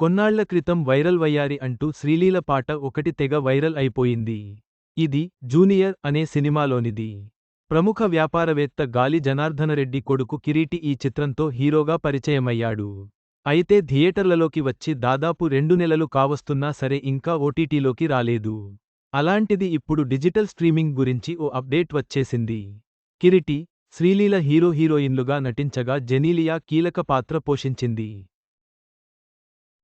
కొన్నాళ్ళ క్రితం వైరల్ వయ్యారి అంటూ శ్రీలీల పాట ఒకటి తెగ వైరల్ అయిపోయింది. ఇది జూనియర్ అనే సినిమాలోనిది. ప్రముఖ వ్యాపారవేత్త గాలి జనార్దనరెడ్డి కొడుకు కిరీటి ఈ చిత్రంతో హీరోగా పరిచయమయ్యాడు. అయితే థియేటర్లలోకి వచ్చి దాదాపు రెండు నెలలు కావస్తున్నా సరే ఇంకా ఓటీటీలోకి రాలేదు. అలాంటిది ఇప్పుడు డిజిటల్ స్ట్రీమింగ్ గురించి ఓ అప్డేట్ వచ్చేసింది. కిరిటి శ్రీలీల హీరో హీరోయిన్లుగా నటించగా జెనీలియా కీలక పాత్ర పోషించింది.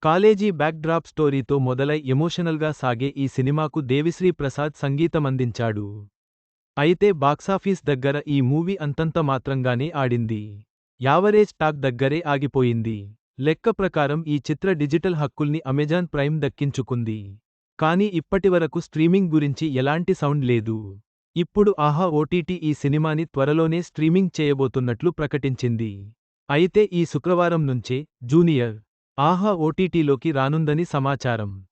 కాలేజీ బ్యాక్డ్రాప్ స్టోరీతో మొదలై ఎమోషనల్గా సాగే ఈ సినిమాకు దేవిశ్రీ ప్రసాద్ సంగీతమందించాడు. అయితే బాక్సాఫీస్ దగ్గర ఈ మూవీ అంతంత మాత్రంగానే ఆడింది. యావరేజ్ టాక్ దగ్గరే ఆగిపోయింది. లెక్క ప్రకారం ఈ చిత్ర డిజిటల్ హక్కుల్ని అమెజాన్ ప్రైమ్ దక్కించుకుంది. కానీ ఇప్పటివరకు స్ట్రీమింగ్ గురించి ఎలాంటి సౌండ్ లేదు. ఇప్పుడు ఆహా ఓటీటీ ఈ సినిమాని త్వరలోనే స్ట్రీమింగ్ చేయబోతున్నట్లు ప్రకటించింది. అయితే ఈ శుక్రవారం నుంచే జూనియర్ ఆహా ఓటీటీలోకి రానుందని సమాచారం.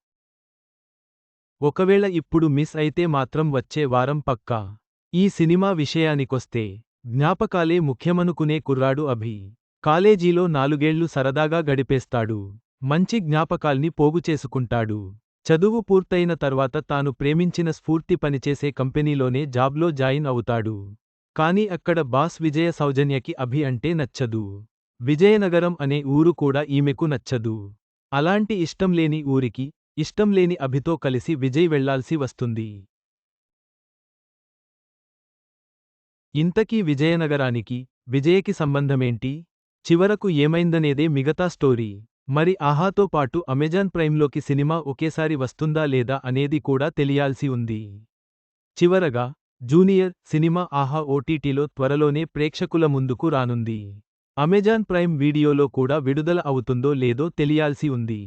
ఒకవేళ ఇప్పుడు మిస్ అయితే మాత్రం వచ్చే వారం పక్కా. ఈ సినిమా విషయానికొస్తే జ్ఞాపకాలే ముఖ్యమనుకునే కుర్రాడు అభి. కాలేజీలో నాలుగేళ్ళు సరదాగా గడిపేస్తాడు. మంచి జ్ఞాపకాల్ని పోగుచేసుకుంటాడు చదువు పూర్తయిన తర్వాత తాను ప్రేమించిన స్ఫూర్తి పనిచేసే కంపెనీలోనే జాబ్లో జాయిన్ అవుతాడు. కాని అక్కడ బాస్ విజయ సౌజన్యకి అభి అంటే నచ్చదు. విజయనగరం అనే ఊరు కూడా ఈమెకు నచ్చదు. అలాంటి ఇష్టంలేని ఊరికి ఇష్టంలేని అభితో కలిసి విజయ్ వెళ్ళాల్సి వస్తుంది. ఇంతకీ విజయనగరానికి విజయకి సంబంధమేంటి? చివరకు ఏమైందనేదే మిగతా స్టోరీ. మరి ఆహాతో పాటు అమెజాన్ ప్రైమ్లోకి సినిమా ఒకేసారి వస్తుందా లేదా అనేది కూడా తెలియాల్సి ఉంది. చివరగా జూనియర్ సినిమా ఆహా ఓటీటీలో త్వరలోనే ప్రేక్షకుల ముందుకు రానుంది. అమెజాన్ ప్రైమ్ వీడియోలో కూడా విడుదల అవుతుందో లేదో తెలియాల్సి ఉంది.